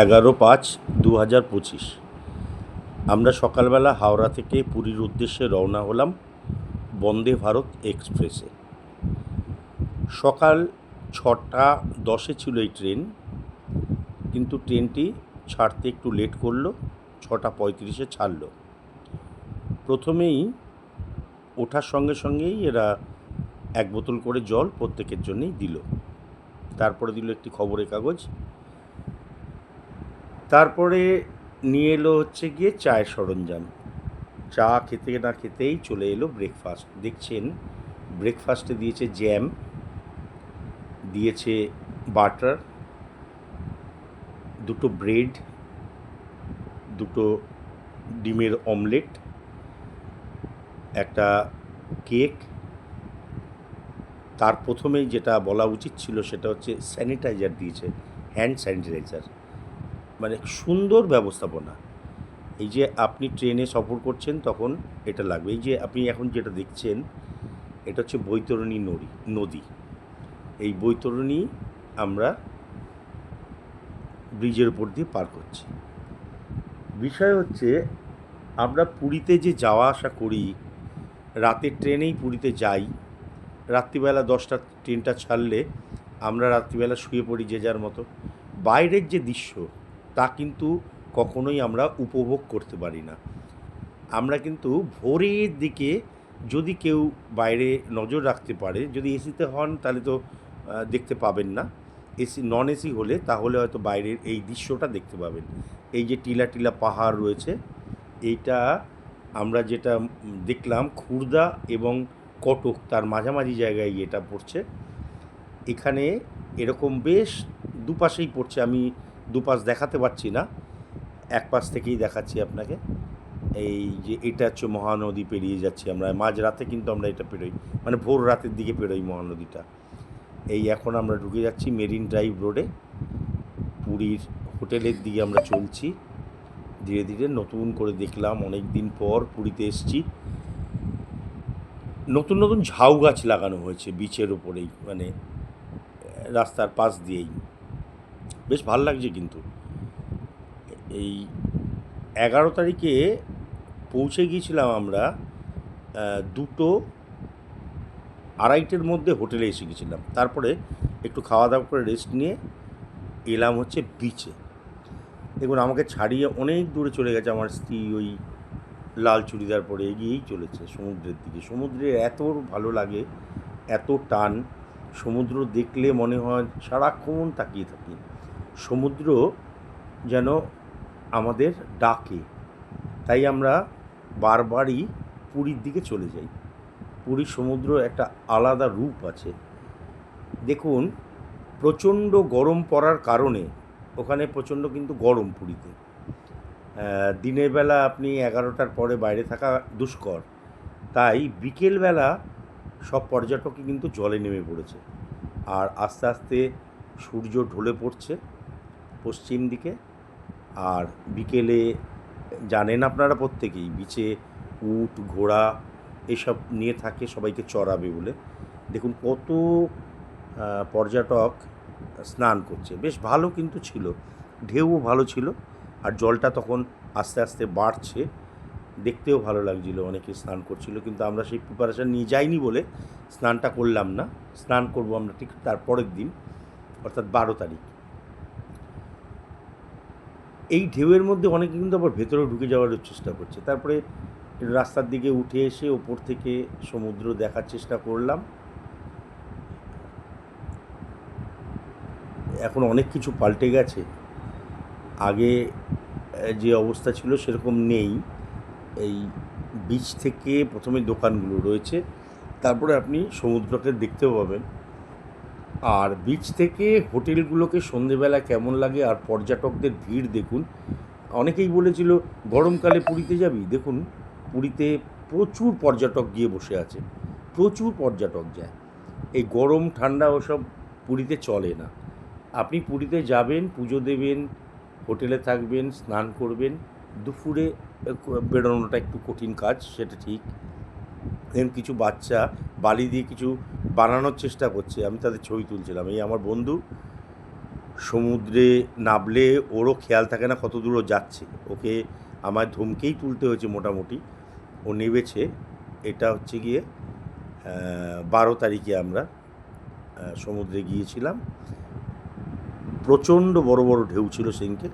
এগারো পাঁচ দু হাজার পঁচিশ। আমরা সকালবেলা হাওড়া থেকে পুরীর উদ্দেশ্যে রওনা হলাম বন্দে ভারত এক্সপ্রেসে। সকাল ছটা দশে ছিল এই ট্রেন, কিন্তু ট্রেনটি ছাড়তে একটু লেট করল, ছটা পঁয়ত্রিশে ছাড়লো। প্রথমেই ওঠার সঙ্গে সঙ্গেই এরা এক বোতল করে জল প্রত্যেকের জন্যই দিল। তারপরে দিল একটি খবরের কাগজ তারপরে নিয়ে এলো হচ্ছে গিয়ে চায়ের সরঞ্জাম। চা খেতে না খেতেই চলে এলো ব্রেকফাস্ট দেখছেন ব্রেকফাস্টে দিয়েছে জ্যাম দিয়েছে বাটার দুটো ব্রেড দুটো ডিমের অমলেট একটা কেক তার প্রথমেই যেটা বলা উচিত ছিল সেটা হচ্ছে স্যানিটাইজার দিয়েছে হ্যান্ড স্যানিটাইজার মানে সুন্দর ব্যবস্থাপনা। এই যে আপনি ট্রেনে সফর করছেন তখন এটা লাগবে। এই যে আপনি এখন যেটা দেখছেন, এটা হচ্ছে বৈতরণী নদী নদী। এই বৈতরণী আমরা ব্রিজের উপর দিয়ে পার করছি। বিষয় হচ্ছে, আমরা পুরীতে যে যাওয়া আসা করি রাতে ট্রেনেই পুরীতে যাই। রাত্রিবেলা দশটা ট্রেনটা ছাড়লে আমরা রাত্রিবেলা শুয়ে পড়ি যে যার মতো। বাইরের যে দৃশ্য তা কিন্তু কখনোই আমরা উপভোগ করতে পারি না। আমরা কিন্তু ভোরের দিকে যদি কেউ বাইরে নজর রাখতে পারে, যদি এসিতে হন তাহলে তো দেখতে পাবেন না। এসি নন এসি হলে তাহলে হয়তো বাইরের এই দৃশ্যটা দেখতে পাবেন। এই যে টিলা টিলা পাহাড় রয়েছে, এইটা আমরা যেটা দেখলাম খুর্দা এবং কটক, তার মাঝামাঝি জায়গায় এটা পড়ছে। এখানে এরকম বেশ দুপাশেই পড়ছে। আমি দুপাশ দেখাতে পারছি না, এক পাশ থেকেই দেখাচ্ছি আপনাকে। এই যে এটা হচ্ছে মহানদী পেরিয়ে যাচ্ছি আমরা, মাঝ রাতে কিন্তু আমরা এটা পেরোই মানে ভোর রাতের দিকে পেরোই মহানদীটা। এই এখন আমরা ঢুকে যাচ্ছি মেরিন ড্রাইভ রোডে, পুরীর হোটেলের দিকে আমরা চলছি। ধীরে ধীরে নতুন করে দেখলাম, অনেক দিন পর পুরীতে এসছি। নতুন নতুন ঝাউ গাছ লাগানো হয়েছে বিচের ওপরেই মানে রাস্তার পাশ দিয়েই। বেশ ভালো লাগছে কিন্তু। এই এগারো তারিখে পৌঁছে গিয়েছিলাম আমরা দুটো আড়াইটের মধ্যে হোটেলে এসে গেছিলাম তারপরে একটু খাওয়া দাওয়া করে রেস্ট নিয়ে এলাম হচ্ছে বিচে দেখুন, আমাকে ছাড়িয়ে অনেক দূরে চলে গেছে আমার স্ত্রী, ওই লাল চুড়িদার পরে এগিয়েই চলেছে সমুদ্রের দিকে। সমুদ্রে এত ভালো লাগে, এত টান, সমুদ্র দেখলে মনে হয় সারাক্ষণ তাকিয়ে থাকি। সমুদ্র যেন আমাদের ডাকে। তাই আমরা বারবারই পুরীর দিকে চলে যাই। পুরীর সমুদ্র একটা আলাদা রূপ আছে। দেখুন, প্রচণ্ড গরম পড়ার কারণে ওখানে প্রচণ্ড কিন্তু গরম পুরীতে। দিনের বেলা আপনি এগারোটার পরে বাইরে থাকা দুষ্কর। তাই বিকেলবেলা সব পর্যটকই কিন্তু জলে নেমে পড়েছে। আর আস্তে আস্তে সূর্য ঢলে পড়ছে। পশ্চিম দিকে। আর বিকেলে জানেন আপনারা প্রত্যেকেই, বিচে উট, ঘোড়া এসব নিয়ে থাকে, সবাইকে চড়াবে বলে। দেখুন কত পর্যটক স্নান করছে। বেশ ভালো কিন্তু ছিল, ঢেউও ভালো ছিল, আর জলটা তখন আস্তে আস্তে বাড়ছে। দেখতেও ভালো লাগছিল অনেকে স্নান করছিল, কিন্তু আমরা সেই প্রিপারেশান নিয়ে যাইনি বলে স্নানটা করলাম না। স্নান করব আমরা ঠিক তার পরের দিন, অর্থাৎ বারো তারিখ। এই ঢেউয়ের মধ্যে অনেকে কিন্তু আবার ভেতরে ঢুকে যাওয়ার চেষ্টা করছে। তারপরে রাস্তার দিকে উঠে এসে ওপর থেকে সমুদ্র দেখার চেষ্টা করলাম। এখন অনেক কিছু পাল্টে গেছে। আগে যে অবস্থা ছিল সেরকম নেই। এই বিচ থেকে প্রথমে দোকানগুলো রয়েছে। তারপরে আপনি সমুদ্রকে দেখতেও পাবেন। আর বিচ থেকে হোটেলগুলোকে সন্ধেবেলা কেমন লাগে আর পর্যটকদের ভিড় দেখুন। অনেকেই বলেছিল, গরমকালে পুরীতে যাবি? দেখুন, পুরীতে প্রচুর পর্যটক গিয়ে বসে আছে, প্রচুর পর্যটক যায়। এই গরম, ঠান্ডা ওসব পুরীতে চলে না। আপনি পুরীতে যাবেন, পুজো দেবেন, হোটেলে থাকবেন, স্নান করবেন, দুপুরে বেরোনোটা একটু কঠিন কাজ, সেটা ঠিক। দেন কিছু বাচ্চা বালি দিয়ে কিছু বানানোর চেষ্টা করছে। আমি তাদের ছবি তুলছিলাম। এই আমার বন্ধু সমুদ্রে নামলে ওরও খেয়াল থাকে না কত দূর ও যাচ্ছে। ওকে আমার ধমকেই তুলতে হয়েছে মোটামুটি। ও নেবেছে। এটা হচ্ছে গিয়ে বারো তারিখে আমরা সমুদ্রে গিয়েছিলাম। প্রচণ্ড বড় বড় ঢেউ ছিল সেদিনকে।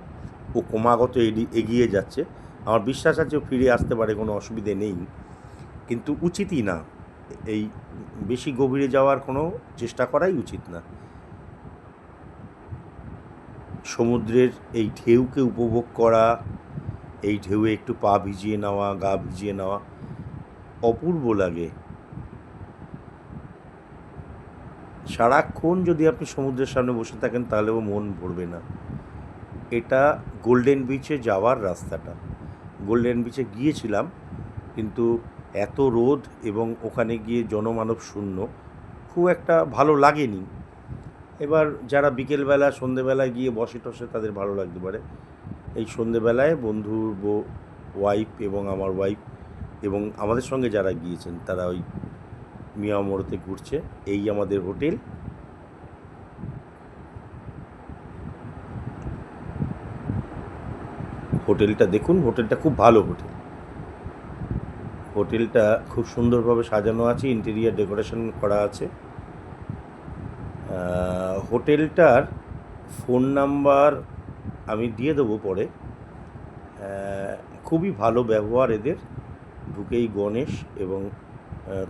ও ক্রমাগত এগিয়ে যাচ্ছে। আমার বিশ্বাস আছে ও ফিরে আসতে পারে, কোনো অসুবিধে নেই। কিন্তু উচিতই না। এই বেশি গভীরে যাওয়ার কোনো চেষ্টা করাই উচিত না। সমুদ্রের এই ঢেউকে উপভোগ করা, এই ঢেউয়ে একটু পা ভিজিয়ে নেওয়া, গা ভিজিয়ে নেওয়া অপূর্ব লাগে। সারাক্ষণ যদি আপনি সমুদ্রের সামনে বসে থাকেন তাহলেও মন ভরবে না। এটা গোল্ডেন বিচে যাওয়ার রাস্তাটা। গোল্ডেন বিচে গিয়েছিলাম, কিন্তু এত রোদ এবং ওখানে গিয়ে জনমানব শূন্য, খুব একটা ভালো লাগেনি। এবার যারা বিকেলবেলা, সন্ধেবেলায় গিয়ে বসে টসে তাদের ভালো লাগতে পারে। এই সন্ধেবেলায় বন্ধুর ওয়াইফ এবং আমার ওয়াইফ এবং আমাদের সঙ্গে যারা গিয়েছেন, তারা ওই মিয়ামোড়তে ঘুরছে। এই আমাদের হোটেল। হোটেলটা দেখুন, হোটেলটা খুব ভালো হোটেল। হোটেলটা খুব সুন্দরভাবে সাজানো আছে ইন্টেরিয়ার ডেকোরেশন করা আছে। হোটেলটার ফোন নাম্বার আমি দিয়ে দেবো পরে। খুবই ভালো ব্যবহার এদের। ঢুকেই গণেশ এবং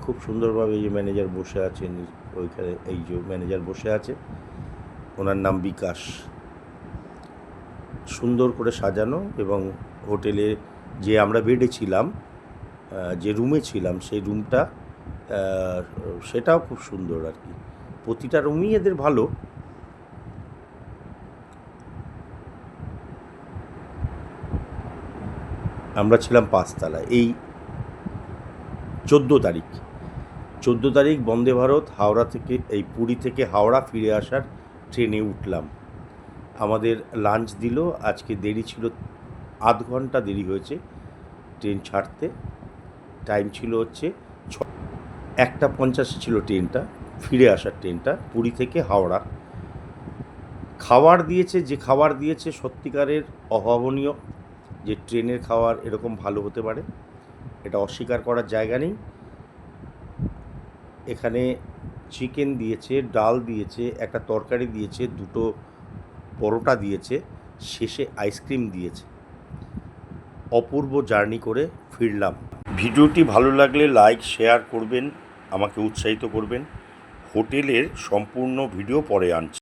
খুব সুন্দরভাবে এই যে ম্যানেজার বসে আছেন, ওইখানে এই যে ম্যানেজার বসে আছে, ওনার নাম বিকাশ। সুন্দর করে সাজানো এবং হোটেলে যে আমরা বেডে ছিলাম যে রুমে ছিলাম, সেই রুমটা সেটাও খুব সুন্দর আর কি। প্রতিটা রুমই এদের ভালো। আমরা ছিলাম পাঁচতলা। এই চোদ্দ তারিখ। চোদ্দ তারিখ বন্দে ভারত, হাওড়া থেকে, এই পুরী থেকে হাওড়া ফিরে আসার ট্রেনে উঠলাম। আমাদের লাঞ্চ দিল। আজকে দেরি ছিল, আধ ঘণ্টা দেরি হয়েছে ট্রেন ছাড়তে। টাইম ছিল হচ্ছে ছ, একটা পঞ্চাশে ছিল ট্রেনটা, ফিরে আসার ট্রেনটা, পুরী থেকে হাওড়া। খাবার দিয়েছে, যে খাবার দিয়েছে সত্যিকারের অভাবনীয়, যে ট্রেনের খাবার এরকম ভালো হতে পারে, এটা অস্বীকার করার জায়গা নেই। এখানে চিকেন দিয়েছে, ডাল দিয়েছে, একটা তরকারি দিয়েছে, দুটো পরোটা দিয়েছে, শেষে আইসক্রিম দিয়েছে। অপূর্ব জার্নি করে ফিরলাম। ভিডিওটি ভালো লাগলে লাইক শেয়ার করবেন আমাকে উৎসাহিত করবেন। হোটেলের সম্পূর্ণ ভিডিও পরে আনছি।